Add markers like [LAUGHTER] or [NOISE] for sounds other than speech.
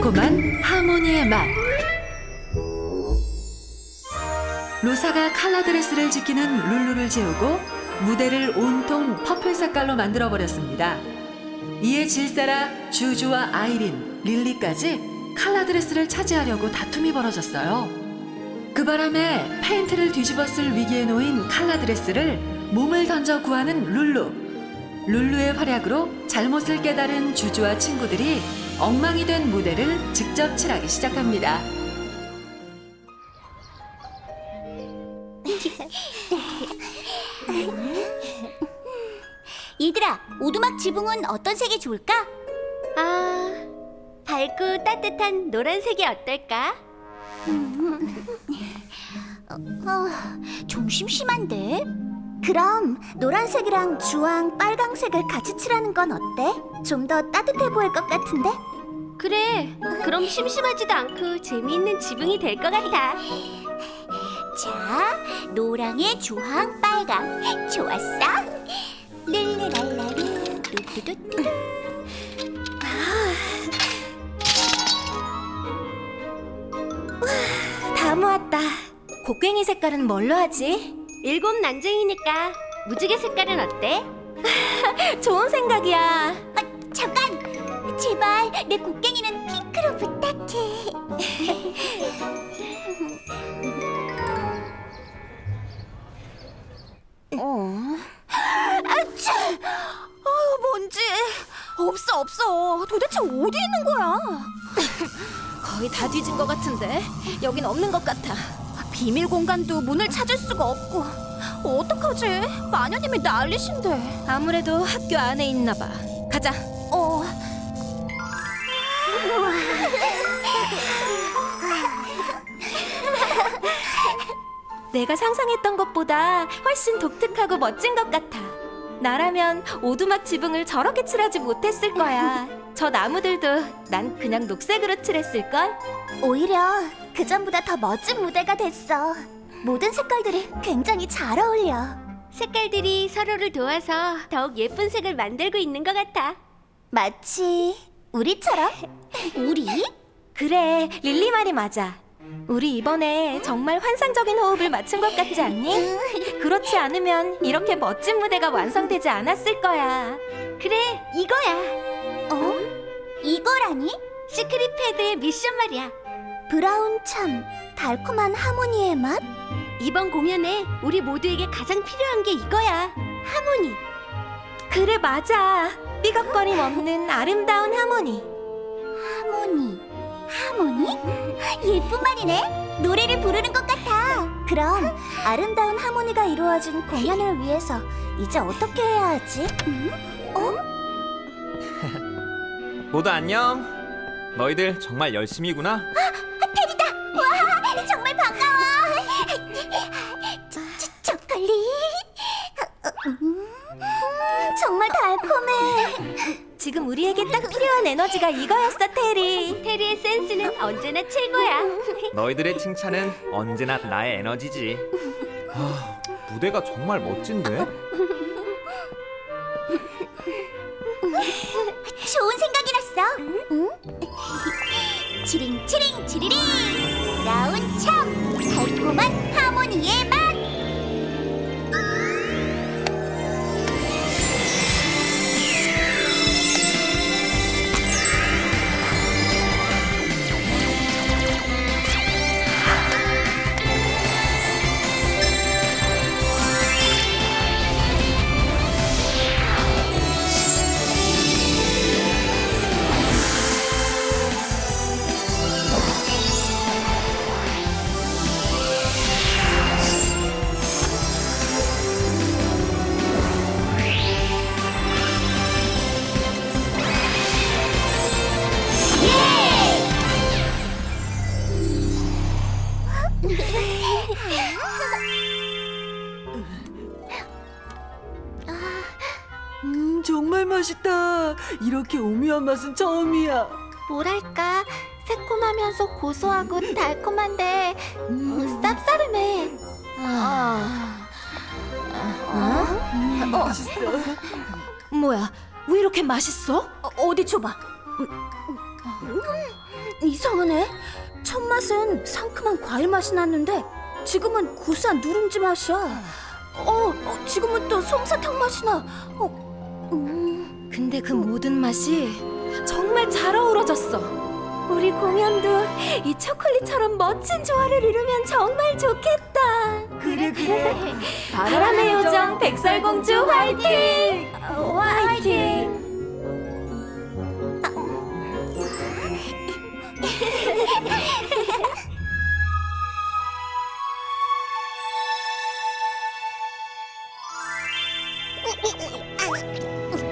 달콤한 하모니의 맛. 로사가 칼라 드레스를 지키는 룰루를 재우고 무대를 온통 퍼플 색깔로 만들어 버렸습니다. 이에 질사라 주주와 아이린, 릴리까지 칼라 드레스를 차지하려고 다툼이 벌어졌어요. 그 바람에 페인트를 뒤집어 쓸 위기에 놓인 칼라 드레스를 몸을 던져 구하는 룰루. 룰루의 활약으로 잘못을 깨달은 주주와 친구들이 엉망이 된 무대를 직접 칠하기 시작합니다. [LAUGHS] 얘들아, 오두막 지붕은 어떤 색이 좋을까? 아, 밝고 따뜻한 노란색이 어떨까? [LAUGHS] 어, 좀 심심한데? 그럼 노란색이랑 주황, 빨강색을 같이 칠하는 건 어때? 좀 더 따뜻해 보일 것 같은데? 그래, 그럼 심심하지도 않고 재미있는 지붕이 될 것 같아. 자, 노랑에 주황, 빨강. 좋았어? 룰루랄라루, 뚜뚜뚜뚜. 다 모았다. 곡괭이 색깔은 뭘로 하지? 일곱 난쟁이니까 무지개 색깔은 어때? [LAUGHS] 좋은 생각이야. 아, 잠깐! 제발 내 곡괭이는 핑크로 부탁해. 어? 아차! 아유, 뭔지. 없어, 없어. 도대체 어디 있는 거야? 거의 다 뒤진 것 같은데 여긴 없는 것 같아. 비밀 공간도 문을 찾을 수가 없고. 어떡하지? 마녀님이 난리신데. 아무래도 학교 안에 있나 봐. 가자. 내가 상상했던 것보다 훨씬 독특하고 멋진 것 같아. 나라면 오두막 지붕을 저렇게 칠하지 못했을 거야. 저 나무들도 난 그냥 녹색으로 칠했을 걸. 오히려 그 전보다 더 멋진 무대가 됐어. 모든 색깔들이 굉장히 잘 어울려. 색깔들이 서로를 도와서 더욱 예쁜 색을 만들고 있는 것 같아. 마치 우리처럼. 우리? 그래, 릴리 말이 맞아. 우리 이번에 정말 환상적인 호흡을 맞춘 것 같지 않니? 그렇지 않으면 이렇게 멋진 무대가 완성되지 않았을 거야. 그래, 이거야. 어? 이거라니? 시크릿 패드의 미션 말이야. 브라운 참 달콤한 하모니의 맛? 이번 공연에 우리 모두에게 가장 필요한 게 이거야. 하모니. 그래, 맞아. 삐걱거림 없는 아름다운 하모니. 하모니. 하모니? 예쁜 말이네. 노래를 부르는 것 같아. 그럼 아름다운 하모니가 이루어진 공연을 위해서 이제 어떻게 해야 하지? 음? 어? 모두 안녕. 너희들 정말 열심히구나. 지금 우리에게 딱 필요한 에너지가 이거였어, 테리. 테리의 센스는 언제나 최고야. [LAUGHS] 너희들의 칭찬은 언제나 나의 에너지지. 아, 무대가 정말 멋진데? 좋은 생각이 났어. 응? 치링 치링 치리링. 브라운 참 달콤한 하모니의 맛. 음, 정말 맛있다. 이렇게 오묘한 맛은 처음이야. 뭐랄까 새콤하면서 고소하고 달콤한데 음, 쌉싸름해. 아, 어? 맛있어. 뭐야, 왜 이렇게 맛있어? 어, 어디 줘봐. 이상하네. 첫 맛은 상큼한 과일 맛이 났는데 지금은 고소한 누룽지 맛이야. 어, 어, 지금은 또 솜사탕 맛이 나. 어, 음, 근데 그 모든 맛이 정말 잘 어우러졌어. 우리 공연도 이 초콜릿처럼 멋진 조화를 이루면 정말 좋겠다. 그래 그래. [LAUGHS] 바람의 요정 백설공주 화이팅! 화이팅! 어, [LAUGHS]